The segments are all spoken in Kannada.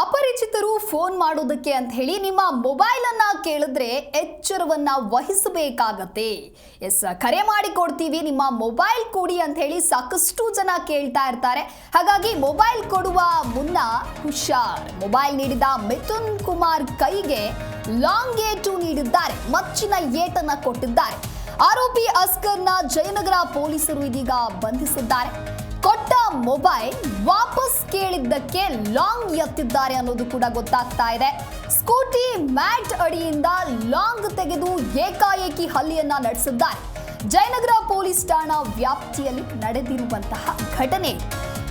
ಅಪರಿಚಿತರು ಫೋನ್ ಮಾಡೋದಕ್ಕೆ ಅಂತ ಹೇಳಿ ನಿಮ್ಮ ಮೊಬೈಲ್ ಅನ್ನ ಕೇಳಿದ್ರೆ ಎಚ್ಚರವನ್ನ ವಹಿಸಬೇಕಾಗತ್ತೆ. ಎಸ್, ಕರೆ ಮಾಡಿ ಕೊಡ್ತೀವಿ. ನಿಮ್ಮ ಮೊಬೈಲ್ ಕೊಡಿ ಅಂತ ಹೇಳಿ ಸಾಕಷ್ಟು ಜನ ಕೇಳ್ತಾ ಇರ್ತಾರೆ. ಹಾಗಾಗಿ ಮೊಬೈಲ್ ಕೊಡುವ ಮುನ್ನ ಹುಷಾರ್. ಮೊಬೈಲ್ ನೀಡಿದ ಮಿಥುನ್ ಕುಮಾರ್ ಕೈಗೆ ಲಾಂಗ್ ಏಟು ನೀಡಿದ್ದಾರೆ. ಮಚ್ಚಿನ ಏಟನ್ನ ಕೊಟ್ಟಿದ್ದಾರೆ. ಆರೋಪಿ ಅಸ್ಕರ್ನ ಜಯನಗರ ಪೊಲೀಸರು ಇದೀಗ ಬಂಧಿಸಿದ್ದಾರೆ. ಮೊಬೈಲ್ ವಾಪಸ್ ಕೇಳಿದ್ದಕ್ಕೆ ಲಾಂಗ್ ಎತ್ತಿದ್ದಾರೆ ಅನ್ನೋದು ಕೂಡ ಗೊತ್ತಾಗ್ತಾ ಇದೆ. ಸ್ಕೂಟಿ ಮ್ಯಾಟ್ ಅಡಿಯಿಂದ ಲಾಂಗ್ ತೆಗೆದು ಏಕಾಏಕಿ ಹಲ್ಲೆಯನ್ನ ನಡೆಸಿದ್ದಾರೆ. ಜಯನಗರ ಪೊಲೀಸ್ ಠಾಣಾ ವ್ಯಾಪ್ತಿಯಲ್ಲಿ ನಡೆದಿರುವಂತಹ ಘಟನೆ.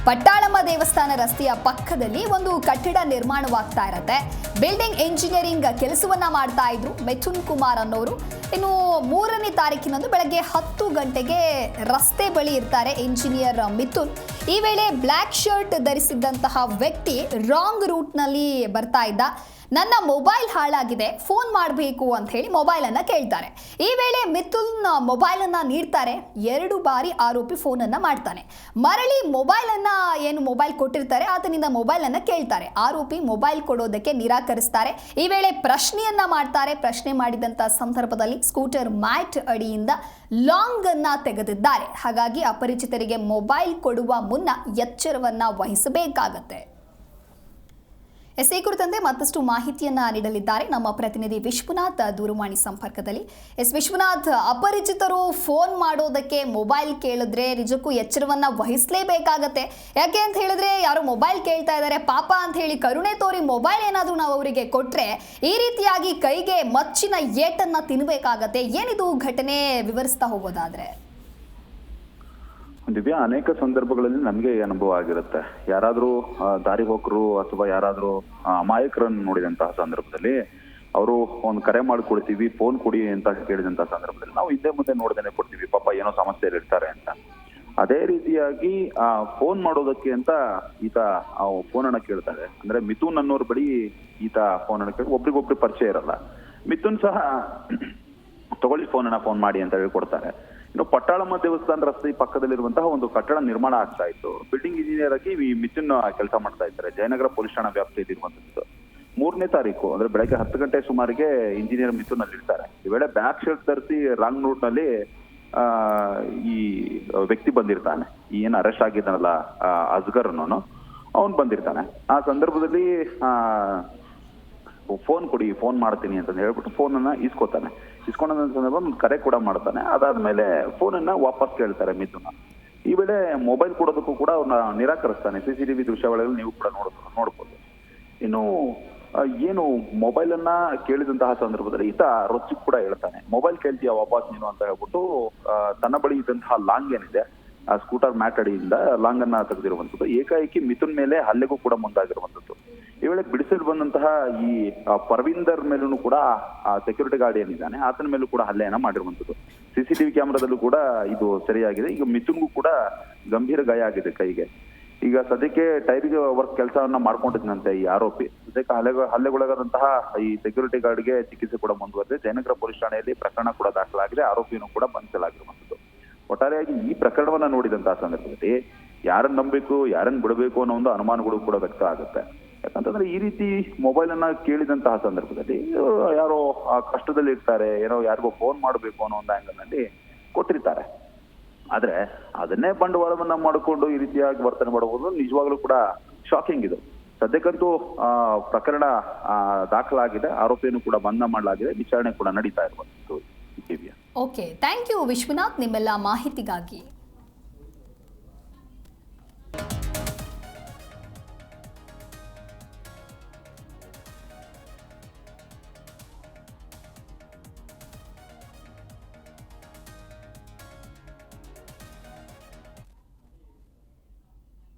ಪಟ್ಟಾಳಮ್ಮ ದೇವಸ್ಥಾನ ರಸ್ತೆಯ ಪಕ್ಕದಲ್ಲಿ ಒಂದು ಕಟ್ಟಡ ನಿರ್ಮಾಣವಾಗ್ತಾ ಇರತ್ತೆ. ಬಿಲ್ಡಿಂಗ್ ಇಂಜಿನಿಯರಿಂಗ್ ಕೆಲಸವನ್ನ ಮಾಡ್ತಾ ಇದ್ರು ಮೆಥುನ್ ಕುಮಾರ್ ಅನ್ನೋರು. ಇನ್ನು ಮೂರನೇ ತಾರೀಕಿನಂದು ಬೆಳಗ್ಗೆ ಹತ್ತು ಗಂಟೆಗೆ ರಸ್ತೆ ಬಳಿ ಇರ್ತಾರೆ ಇಂಜಿನಿಯರ್ ಮಿಥುನ್. ಈ ವೇಳೆ ಬ್ಲ್ಯಾಕ್ ಶರ್ಟ್ ಧರಿಸಿದ್ದಂತಹ ವ್ಯಕ್ತಿ ರಾಂಗ್ ರೂಟ್ನಲ್ಲಿ ಬರ್ತಾ ಇದ್ದ. ನನ್ನ ಮೊಬೈಲ್ ಹಾಳಾಗಿದೆ, ಫೋನ್ ಮಾಡಬೇಕು ಅಂತ ಹೇಳಿ ಮೊಬೈಲ್ ಅನ್ನ ಕೇಳ್ತಾರೆ. ಈ ವೇಳೆ ಮಿಥುಲ್ನ ಮೊಬೈಲ್ ಅನ್ನ ನೀಡ್ತಾರೆ, ಎರಡು ಬಾರಿ ಆರೋಪಿ ಫೋನ್ ಅನ್ನ ಮಾಡ್ತಾನೆ. ಮರಳಿ ಮೊಬೈಲ್ ಅನ್ನ ಏನು ಮೊಬೈಲ್ ಕೊಟ್ಟಿರ್ತಾರೆ, ಆತನಿಂದ ಮೊಬೈಲ್ ಅನ್ನ ಕೇಳ್ತಾರೆ. ಆರೋಪಿ ಮೊಬೈಲ್ ಕೊಡೋದಕ್ಕೆ ನಿರಾಕರಿಸ್ತಾರೆ. ಈ ವೇಳೆ ಪ್ರಶ್ನೆಯನ್ನ ಮಾಡ್ತಾರೆ. ಪ್ರಶ್ನೆ ಮಾಡಿದಂತ ಸಂದರ್ಭದಲ್ಲಿ ಸ್ಕೂಟರ್ ಮ್ಯಾಟ್ ಅಡಿಯಿಂದ ಲಾಂಗ್ ಅನ್ನ ತೆಗೆದಿದ್ದಾರೆ. ಹಾಗಾಗಿ ಅಪರಿಚಿತರಿಗೆ ಮೊಬೈಲ್ ಕೊಡುವ ಮುನ್ನ ಎಚ್ಚರವನ್ನ ವಹಿಸಬೇಕಾಗತ್ತೆ. ಎಸ್ ಈ ಕುರಿತಂತೆ ಮತ್ತಷ್ಟು ಮಾಹಿತಿಯನ್ನ ನೀಡಲಿದ್ದಾರೆ ನಮ್ಮ ಪ್ರತಿನಿಧಿ ವಿಶ್ವನಾಥ್ ದೂರವಾಣಿ ಸಂಪರ್ಕದಲ್ಲಿ. ಎಸ್ ವಿಶ್ವನಾಥ್, ಅಪರಿಚಿತರು ಫೋನ್ ಮಾಡೋದಕ್ಕೆ ಮೊಬೈಲ್ ಕೇಳಿದ್ರೆ ನಿಜಕ್ಕೂ ಎಚ್ಚರವನ್ನ ವಹಿಸಲೇಬೇಕಾಗತ್ತೆ. ಯಾಕೆ ಅಂತ ಹೇಳಿದ್ರೆ ಯಾರು ಮೊಬೈಲ್ ಕೇಳ್ತಾ ಇದ್ದಾರೆ ಪಾಪ ಅಂತ ಹೇಳಿ ಕರುಣೆ ತೋರಿ ಮೊಬೈಲ್ ಏನಾದರೂ ನಾವು ಅವರಿಗೆ ಕೊಟ್ರೆ ಈ ರೀತಿಯಾಗಿ ಕೈಗೆ ಮಚ್ಚಿನ ಏಟನ್ನ ತಿನ್ಬೇಕಾಗತ್ತೆ. ಏನಿದು ಘಟನೆ ವಿವರಿಸ್ತಾ ಹೋಗೋದಾದ್ರೆ? ದಿವ್ಯಾ ಅನೇಕ ಸಂದರ್ಭಗಳಲ್ಲಿ ನಮಗೆ ಅನುಭವ ಆಗಿರುತ್ತೆ. ಯಾರಾದರೂ ದಾರಿ ಹೋಕರು ಅಥವಾ ಯಾರಾದರೂ ಅಮಾಯಕರನ್ನು ನೋಡಿದಂತಹ ಸಂದರ್ಭದಲ್ಲಿ ಅವರು ಒಂದು ಕರೆ ಮಾಡಿಕೊಡ್ತೀವಿ ಫೋನ್ ಕೊಡಿ ಅಂತ ಕೇಳಿದಂತಹ ಸಂದರ್ಭದಲ್ಲಿ ನಾವು ಹಿಂದೆ ಮುಂದೆ ನೋಡ್ದೇನೆ ಕೊಡ್ತೀವಿ, ಪಾಪ ಏನೋ ಸಮಸ್ಯೆಯಲ್ಲಿ ಇರ್ತಾರೆ ಅಂತ. ಅದೇ ರೀತಿಯಾಗಿ, ಆ, ಫೋನ್ ಮಾಡೋದಕ್ಕೆ ಅಂತ ಈತ ಫೋನ್ ಅನ್ನ ಕೇಳ್ತಾರೆ. ಅಂದ್ರೆ ಮಿಥುನ್ ಅನ್ನೋರ್ ಬಳಿ ಈತ ಫೋನ್ ಅನ್ನ ಕೇಳಿ ಒಬ್ರಿಗೊಬ್ರು ಪರಿಚಯ ಇರಲ್ಲ. ಮಿಥುನ್ ಸಹ ತಗೊಳ್ಳಿ ಫೋನ್ ಅನ್ನ ಫೋನ್ ಮಾಡಿ ಅಂತ ಹೇಳಿ ಕೊಡ್ತಾರೆ. ಇನ್ನು ಪಟ್ಟಾಳಮ್ಮ ದೇವಸ್ಥಾನ ರಸ್ತೆ ಪಕ್ಕದಲ್ಲಿರುವಂತಹ ಒಂದು ಕಟ್ಟಡ ನಿರ್ಮಾಣ ಆಗ್ತಾ ಇತ್ತು. ಬಿಲ್ಡಿಂಗ್ ಇಂಜಿನಿಯರ್ ಆಗಿ ಈ ಮಿಥುನ್ ಕೆಲಸ ಮಾಡ್ತಾ ಇದ್ದಾರೆ. ಜಯನಗರ ಪೊಲೀಸ್ ಠಾಣಾ ವ್ಯಾಪ್ತಿಯಲ್ಲಿ ಇರುವಂತದ್ದು. ಮೂರನೇ ತಾರೀಕು, ಅಂದ್ರೆ ಬೆಳಗ್ಗೆ ಹತ್ತು ಗಂಟೆ ಸುಮಾರಿಗೆ ಇಂಜಿನಿಯರ್ ಮಿಥುನ್ ಅಲ್ಲಿ ಇರ್ತಾರೆ. ಈ ವೇಳೆ ಬ್ಯಾಕ್ ಶರ್ಟ್ ಧರಿಸಿ ರಾಂಗ್ ರೂಟ್ನಲ್ಲಿ, ಆ, ಈ ವ್ಯಕ್ತಿ ಬಂದಿರ್ತಾನೆ. ಏನ್ ಅರೆಸ್ಟ್ ಆಗಿದ್ದಾನಲ್ಲ ಅನ್ನೋನು ಅವನ್ ಬಂದಿರ್ತಾನೆ. ಆ ಸಂದರ್ಭದಲ್ಲಿ, ಆ ಫೋನ್ ಕೊಡಿ ಫೋನ್ ಮಾಡ್ತೀನಿ ಅಂತ ಹೇಳ್ಬಿಟ್ಟು ಫೋನ್ ಅನ್ನ ಇಸ್ಕೊತಾನೆ ಇಸ್ಕೊಂಡ ಸಂದರ್ಭ ಕರೆ ಕೂಡ ಮಾಡ್ತಾನೆ. ಅದಾದ್ಮೇಲೆ ಫೋನ್ ಅನ್ನ ವಾಪಸ್ ಕೇಳ್ತಾರೆ ಮಿಥುನ. ಈ ವೇಳೆ ಮೊಬೈಲ್ ಕೊಡೋದಕ್ಕೂ ಕೂಡ ಅವ್ರನ್ನ ನಿರಾಕರಿಸ್ತಾನೆ. ಸಿ ಸಿ ಟಿವಿ ದೃಶ್ಯಾವಳಿಗಳು ನೀವು ಕೂಡ ನೋಡ ನೋಡ್ಬೋದು. ಇನ್ನು ಏನು ಮೊಬೈಲ್ ಅನ್ನ ಕೇಳಿದಂತಹ ಸಂದರ್ಭದಲ್ಲಿ ಈತ ರೊಚ್ಚಿ ಕೂಡ ಹೇಳ್ತಾನೆ. ಮೊಬೈಲ್ ಕೇಳ್ತೀಯ ವಾಪಸ್ ನೀನು ಅಂತ ಹೇಳ್ಬಿಟ್ಟು ತನ್ನ ಬಳಿ ಇದ್ದಂತಹ ಲಾಂಗ್ ಏನಿದೆ, ಆ ಸ್ಕೂಟರ್ ಮ್ಯಾಟ್ ಅಡಿಯಿಂದ ಲಾಂಗ್ ಅನ್ನ ತೆಗೆದಿರುವಂತದ್ದು ಏಕಾಏಕಿ ಮಿಥುನ್ ಮೇಲೆ ಹಲ್ಲೆಗೂ ಕೂಡ ಮುಂದಾಗಿರುವಂತದ್ದು ಈ ವೇಳೆ ಬಿಡಿಸಲು ಬಂದಂತಹ ಈ ಪರವಿಂದರ್ ಮೇಲೂ ಕೂಡ ಸೆಕ್ಯೂರಿಟಿ ಗಾರ್ಡ್ ಏನಿದ್ದಾನೆ, ಆತನ ಮೇಲೂ ಕೂಡ ಹಲ್ಲೆಯನ್ನ ಮಾಡಿರುವಂತದ್ದು ಸಿಸಿಟಿವಿ ಕ್ಯಾಮೆರಾದಲ್ಲೂ ಕೂಡ ಇದು ಸರಿಯಾಗಿದೆ. ಈಗ ಮಿಥುನ್ಗೂ ಕೂಡ ಗಂಭೀರ ಗಾಯ ಆಗಿದೆ ಕೈಗೆ. ಈಗ ಸದ್ಯಕ್ಕೆ ಟೈರಿಗೆ ವರ್ಕ್ ಕೆಲಸವನ್ನ ಮಾಡ್ಕೊಂಡಿದ್ದಂತೆ ಈ ಆರೋಪಿ. ಸದ್ಯಕ್ಕೆ ಹಲ್ಲೆ, ಹಲ್ಲೆಗೊಳಗಾದಂತಹ ಈ ಸೆಕ್ಯೂರಿಟಿ ಗಾರ್ಡ್ಗೆ ಚಿಕಿತ್ಸೆ ಕೂಡ ಮುಂದುವರೆದಿದೆ. ಜಯನಗರ ಪೊಲೀಸ್ ಠಾಣೆಯಲ್ಲಿ ಪ್ರಕರಣ ಕೂಡ ದಾಖಲಾಗಿದೆ. ಆರೋಪಿಯನ್ನು ಕೂಡ ಬಂಧಿಸಲಾಗಿರುವಂತದ್ದು ಒಟ್ಟಾರೆಯಾಗಿ ಈ ಪ್ರಕರಣವನ್ನ ನೋಡಿದಂತಹ ಸಂದರ್ಭದಲ್ಲಿ ಯಾರನ್ನ ನಂಬಬೇಕು, ಯಾರನ್ನ ಬಿಡಬೇಕು ಅನ್ನೋ ಒಂದು ಅನುಮಾನಗಳು ಕೂಡ ವ್ಯಕ್ತ ಆಗುತ್ತೆ ಯಾಕಂತಂದ್ರೆ ಈ ರೀತಿ ಮೊಬೈಲ್ ಅನ್ನ ಕೇಳಿದಂತಹ ಸಂದರ್ಭದಲ್ಲಿ ಯಾರೋ ಆ ಕಷ್ಟದಲ್ಲಿ ಇರ್ತಾರೆ ಏನೋ ಯಾರಿಗೋ ಫೋನ್ ಮಾಡಬೇಕು ಅನ್ನೋ ಒಂದು ಆಂಗಲ್ನಲ್ಲಿ ಕೊಟ್ಟಿರ್ತಾರೆ. ಆದ್ರೆ ಅದನ್ನೇ ಬಂಡವಾಳವನ್ನ ಮಾಡಿಕೊಂಡು ಈ ರೀತಿಯಾಗಿ ವರ್ತನೆ ಮಾಡಬಹುದು ನಿಜವಾಗ್ಲೂ ಕೂಡ ಶಾಕಿಂಗ್ ಇದು. ಸದ್ಯಕ್ಕಂತೂ ಆ, ಪ್ರಕರಣ ದಾಖಲಾಗಿದೆ ಆರೋಪಿಯನ್ನು ಕೂಡ ಬಂಧ ಮಾಡಲಾಗಿದೆ ವಿಚಾರಣೆ ಕೂಡ ನಡೀತಾ ಇರುವಂತದ್ದು ಓಕೆ ಥ್ಯಾಂಕ್ ಯು ವಿಶ್ವನಾಥ್ ನಿಮ್ಮೆಲ್ಲ ಮಾಹಿತಿಗಾಗಿ.